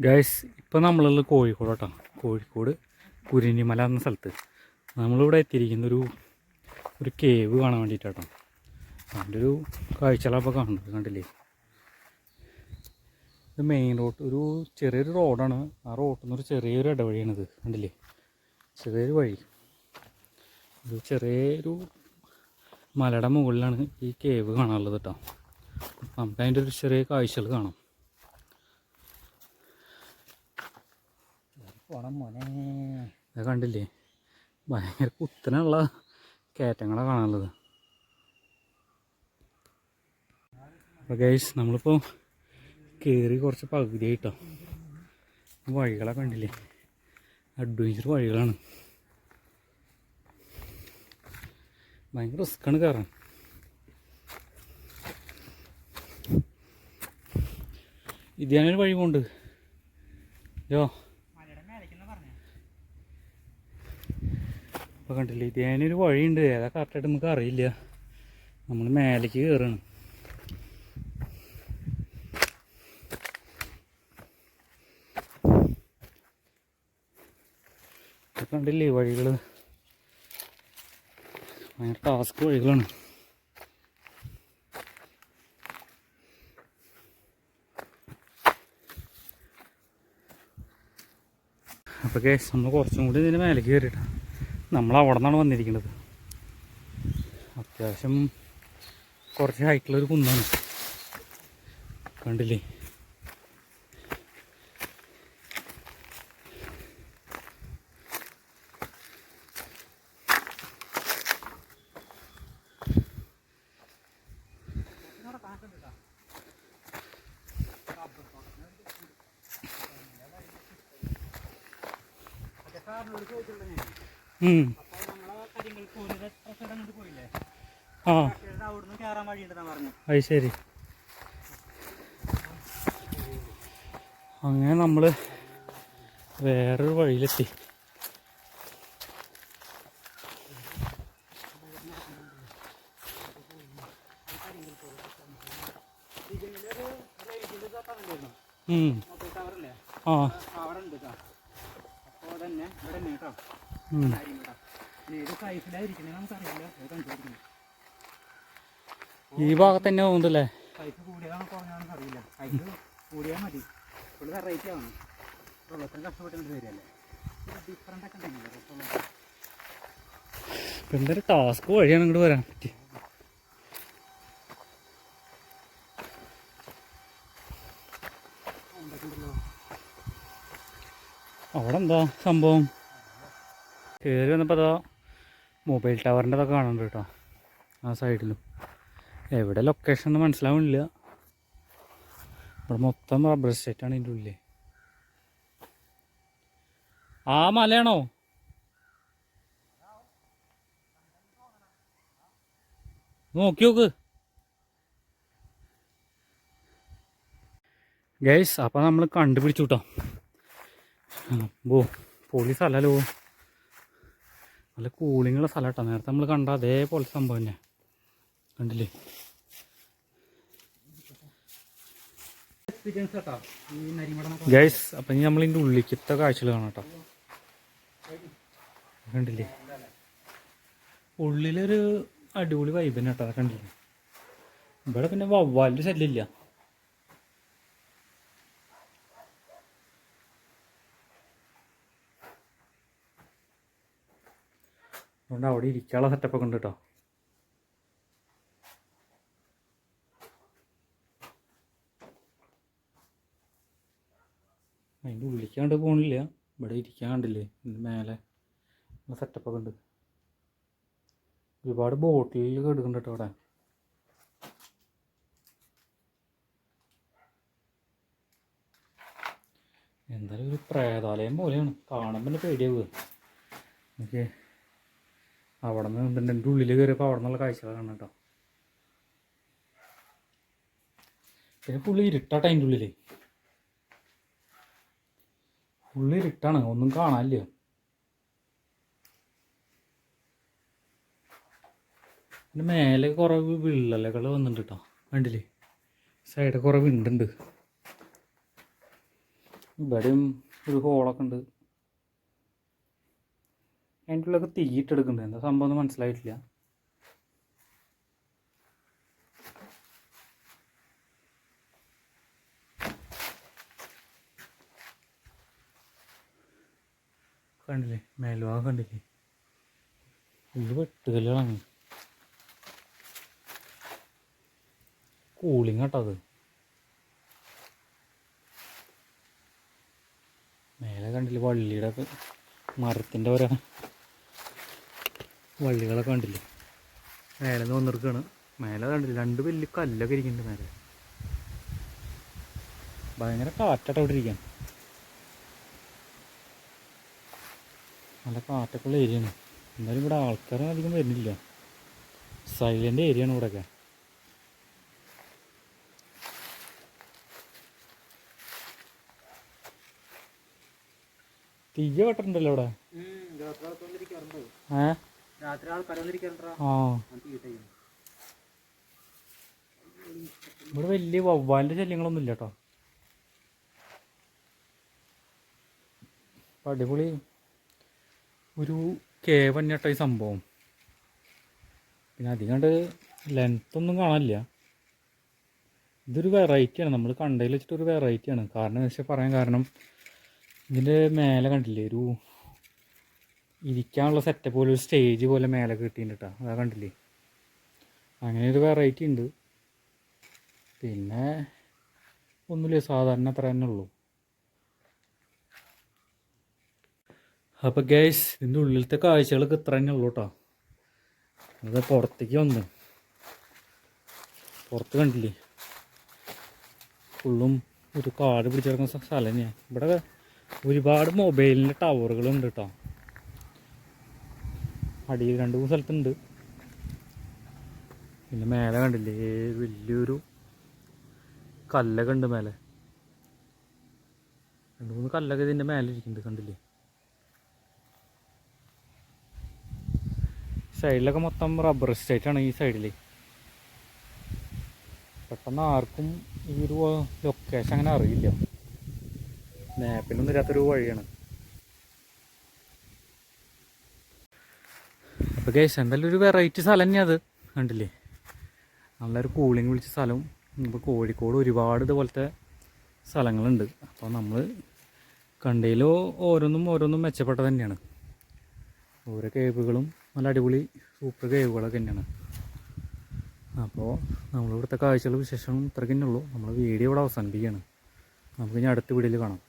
Guys ഇപ്പോൾ നമ്മളുള്ള കോഴിക്കോട് കേട്ടോ കോഴിക്കോട് കുരിനിമല എന്ന സ്ഥലത്ത്. നമ്മളിവിടെ എത്തിയിരിക്കുന്ന ഒരു ഒരു കേവ് കാണാൻ വേണ്ടിയിട്ടാട്ടോ. അതിന്റെ ഒരു കാഴ്ചകളപ്പോൾ കാണുന്നത്. കണ്ടില്ലേ? ഇത് മെയിൻ റോഡ് ഒരു ചെറിയൊരു റോഡാണ് ആ റോഡിൽ നിന്ന് ഒരു ചെറിയൊരു ഇടവഴിയാണിത്. കണ്ടില്ലേ? ചെറിയൊരു വഴി. ഒരു ചെറിയൊരു മലയുടെ മുകളിലാണ് ഈ കേവ് കാണാനുള്ളത് കേട്ടോ. നമുക്ക് അതിന്റെ ഒരു ചെറിയ കാഴ്ചകൾ കാണാം. പോണം മോനെ. ഇത് കണ്ടില്ലേ? ഭയങ്കര കുത്തനുള്ള കയറ്റങ്ങളാണ് കാണാനുള്ളത്. അപ്പോൾ ഗൈസ് നമ്മളിപ്പോൾ കയറി കുറച്ച് പകുതിയായിട്ടോ. വഴികളൊക്കെ കണ്ടില്ലേ? അഡ്വഞ്ചർ വഴികളാണ്. ഭയങ്കര റിസ്ക്കാണ് കയറാൻ ഇത് ഞാനൊരു വഴി പോണ്ട്. യോ. അപ്പോൾ കണ്ടില്ലേ? ഇതേനൊരു വഴിയുണ്ട്. ഏതാ കറക്റ്റായിട്ട് നമുക്ക് അറിയില്ല. നമ്മൾ മേലേക്ക് കയറണം ഇപ്പൊ കണ്ടില്ലേ വഴികൾ ഭയങ്കര ടാസ്ക് വഴികളാണ്. അപ്പോൾ കേസ് നമ്മൾ കുറച്ചും കൂടി ഇതിന് മേലേക്ക് കയറിയിട്ടാണ് നമ്മൾ അവിടെ നിന്നാണ് വന്നിരിക്കുന്നത്. അത്യാവശ്യം കുറച്ച് ഹൈറ്റിലൊരു കുന്നാണ്. കണ്ടില്ലേ? സാറിനോട് ചോദിച്ചിട്ടുണ്ടോ ആ. അത് ശരി. അങ്ങനെ നമ്മൾ വേറൊരു വഴിയിലെത്തി. ആ. അവിടെ ഉണ്ട് കേട്ടോ അപ്പോൾ തന്നെ ഇവിടെ തന്നെ കേട്ടോ ഈ ഭാഗത്ത് തന്നെ ഇപ്പം എന്തൊരു ടാസ്ക് വഴിയാണ് ഇങ്ങോട്ട് വരാൻ പറ്റി. അവിടെ എന്താ സംഭവം? കയറി വന്നപ്പോൾ അതാ മൊബൈൽ ടവറിന്റെ അതൊക്കെ കാണുന്നുണ്ട് കേട്ടോ ആ സൈഡിലും എവിടെ ലൊക്കേഷൻ ഒന്നും മനസ്സിലാവുന്നില്ല ഇവിടെ മൊത്തം റബ്ബർ എസ്റ്റേറ്റാണ് ഇതിന്റെ ഉള്ളിൽ ആ മലയാണോ? നോക്കി നോക്ക്. ഗൈസ് അപ്പം നമ്മൾ കണ്ടുപിടിച്ചു കേട്ടോ ബോ പോലീസ് സ്ഥലമല്ലോ നല്ല കൂളിങ്ങുള്ള സ്ഥലം കേട്ടോ നേരത്തെ നമ്മൾ കണ്ട അതേപോലെ സംഭവം തന്നെ. കണ്ടില്ലേ? ഗൈസ് അപ്പം ഇനി നമ്മൾ ഉള്ളിക്കത്തെ കാഴ്ചകൾ കാണാം കേട്ടോ കണ്ടില്ലേ? ഉള്ളിലൊരു അടിപൊളി വൈബ് തന്നെ കേട്ടോ കണ്ടില്ലേ? ഇവിടെ പിന്നെ വവ്വാലിന്റെ ശല്യമില്ല അതുകൊണ്ട് അവിടെ ഇരിക്കാനുള്ള സെറ്റപ്പൊക്കെ ഉണ്ട് കേട്ടോ അതിന്റെ ഉള്ളിക്കാണ്ട് പോണില്ല. ഇവിടെ ഇരിക്കാൻ കണ്ടില്ലേ? ഇതിന്റെ മേലെ സെറ്റപ്പൊക്കെ ഉണ്ട്. ഒരുപാട് ബോട്ടിൽ കിടക്കുന്നുണ്ട് കേട്ടോ അവിടെ. എന്തായാലും ഒരു പ്രേതാലയം പോലെയാണ്. കാണുമ്പോൾ പേടിയാവുക. ഓക്കെ. അവിടെ നിന്ന് എന്റെ ഉള്ളിൽ കയറിയപ്പോൾ അവിടെ നിന്നുള്ള കാഴ്ചകളാണ് കേട്ടോ. പിന്നെ പുള്ളി ഇരുട്ടാട്ടോ അതിന്റെ ഉള്ളിൽ പുള്ളി ഇരുട്ടാണ് ഒന്നും കാണാനില്ല. പിന്നെ മേലെ കുറേ വിള്ളലുകൾ വന്നിട്ടുണ്ട് കേട്ടോ കണ്ടില്ലേ? സൈഡ് കുറേ വിണ്ടുണ്ട്. ഇവിടെയും ഒരു ഹോളൊക്കെ ഉണ്ട്. അതിന്റെ ഉള്ളിലൊക്കെ തീയിട്ടെടുക്കുന്നുണ്ട്. എന്താ സംഭവം ഒന്നും മനസ്സിലായിട്ടില്ല. കണ്ടില്ലേ? മേൽഭാഗം കണ്ടില്ലേ? ഇത് വെട്ടുകല്ലാണ്. കൂളിങ് കേട്ടോ അത്. മേലെ കണ്ടില്ലേ? വള്ളിയുടെ ഒക്കെ മരത്തിന്റെ ഓരോ വള്ളികളൊക്കെ കണ്ടില്ലേ? മേലെ നിന്ന് വന്നിരിക്കുകയാണ് മേലെ കണ്ടില്ല? രണ്ട് വലിയ കല്ലൊക്കെ ഇരിക്കുന്നുണ്ട് മേലെ. ഭയങ്കര കാറ്റാട്ടോ അവിടെ ഇരിക്കാൻ. നല്ല കാറ്റൊക്കെ ഉള്ള ആണ്. എന്നാലും ഇവിടെ ആൾക്കാരും അധികം വരുന്നില്ല. സൈലന്റ് ആണ് ഇവിടെയൊക്കെ. തീയ വെട്ടിട്ടുണ്ടല്ലോ ഇവിടെ? ഏ? ആ. ഇവിടെ വലിയ വവ്വാലിന്റെ ശല്യങ്ങളൊന്നും ഇല്ല കേട്ടോ അടിപൊളി ഒരു കേവ് തന്നെ കേട്ടോ ഈ സംഭവം. പിന്നെ അധികം കണ്ട് ലെങ്ത് ഒന്നും കാണാനില്ല. ഇതൊരു വെറൈറ്റിയാണ് നമ്മൾ കണ്ടതിൽ വെച്ചിട്ടൊരു വെറൈറ്റിയാണ് കാരണം എന്ന് വെച്ചാൽ പറയാൻ കാരണം ഇതിന്റെ മേലെ കണ്ടില്ലേ? ഒരു ഇരിക്കാനുള്ള സെറ്റപ്പ് പോലെ ഒരു സ്റ്റേജ് പോലെ മേലെ കിട്ടിയിട്ടുണ്ട് കേട്ടോ അതാ കണ്ടില്ലേ? അങ്ങനെ ഒരു വെറൈറ്റി ഉണ്ട്. പിന്നെ ഒന്നുമില്ല സാധാരണ അത്ര തന്നെ ഉള്ളൂ. അപ്പോൾ ഗൈസ് ഇതിന്റെ ഉള്ളിലത്തെ കാഴ്ചകളൊക്കെ ഇത്ര തന്നെ ഉള്ളൂ കേട്ടോ അത് പുറത്തേക്ക് വന്നു. പുറത്ത് കണ്ടില്ലേ? ഫുള്ളും ഒരു കാട് പിടിച്ചിറങ്ങുന്ന സ്ഥ- സ്ഥലം തന്നെയാണ് ഇവിടെ ഒരുപാട് മൊബൈലിന്റെ ടവറുകളുണ്ട് കേട്ടോ അടിയിൽ രണ്ട് മൂന്ന് സ്ഥലത്തുണ്ട്. പിന്നെ മേലെ കണ്ടില്ലേ വലിയൊരു കല്ലൊക്കെ ഉണ്ട് മേലെ. രണ്ട് മൂന്ന് കല്ലൊക്കെ ഇതിന്റെ മേലെ ഇരിക്കുന്നുണ്ട് കണ്ടില്ലേ? സൈഡിലൊക്കെ മൊത്തം റബ്ബർ എസ്റ്റേറ്റാണ് ഈ സൈഡിൽ പെട്ടെന്ന് ആർക്കും ഈ ഒരു ലൊക്കേഷൻ അങ്ങനെ അറിയില്ല. മാപ്പിലൊന്നും ഇല്ലാത്തൊരു വഴിയാണ്. അപ്പോൾ കേസ് എന്തായാലും ഒരു വെറൈറ്റി സ്ഥലം തന്നെ അത്. കണ്ടില്ലേ? നല്ലൊരു കൂളിംഗ് വിളിച്ച സ്ഥലവും. ഇപ്പോൾ കോഴിക്കോട് ഒരുപാട് ഇതുപോലത്തെ സ്ഥലങ്ങളുണ്ട്. അപ്പോൾ നമ്മൾ കണ്ടതിലോ ഓരോന്നും ഓരോന്നും മെച്ചപ്പെട്ടത് തന്നെയാണ്. ഓരോ കേവുകളും നല്ല അടിപൊളി സൂപ്പർ കേവുകളൊക്കെ തന്നെയാണ്. അപ്പോൾ നമ്മളിവിടുത്തെ കാഴ്ചകൾ വിശേഷം ഇത്രയ്ക്ക് തന്നെ ഉള്ളൂ നമ്മൾ വീഡിയോ ഇവിടെ അവസാനിപ്പിക്കുകയാണ്. നമുക്ക് ഇനി അടുത്ത വീഡിയോയിൽ കാണാം.